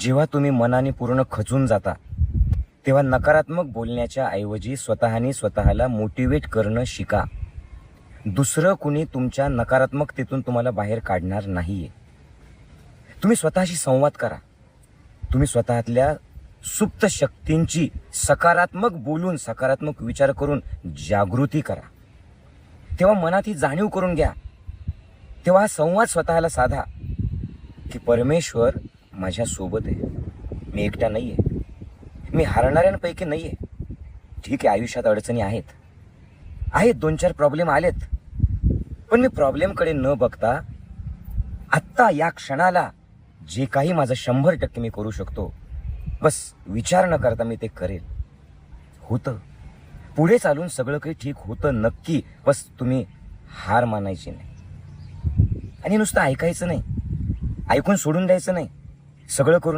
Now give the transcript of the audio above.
जेव्हा तुम्ही मनाने पूर्ण खचून जाता तेव्हा नकारात्मक बोलण्याच्या ऐवजी स्वतःने स्वतःला मोटिवेट करणं शिका. दुसरं कुणी तुमच्या नकारात्मकतेतून तुम्हाला बाहेर काढणार नाहीये. तुम्ही स्वतःशी संवाद करा. तुम्ही स्वतःतल्या सुप्त शक्तींची सकारात्मक बोलून सकारात्मक विचार करून जागृती करा. तेव्हा मनात ही जाणीव करून घ्या. तेव्हा हा संवाद स्वतःला साधा की परमेश्वर माझ्यासोबत आहे. मी एकटा नाही आहे मी हारणाऱ्यांपैकी नाही आहे ठीक आहे आयुष्यात अडचणी आहेत. आहेत दोन चार प्रॉब्लेम आलेत. पण मी प्रॉब्लेमकडे न बघता आत्ता या क्षणाला जे काही माझं शंभर टक्के मी करू शकतो बस विचार न करता मी ते करेल. होतं. पुढे चालून सगळं काही ठीक होतं नक्की बस तुम्ही हार मानायची नाही. आणि नुसतं ऐकायचं नाही. ऐकून सोडून द्यायचं नाही. सगळं करून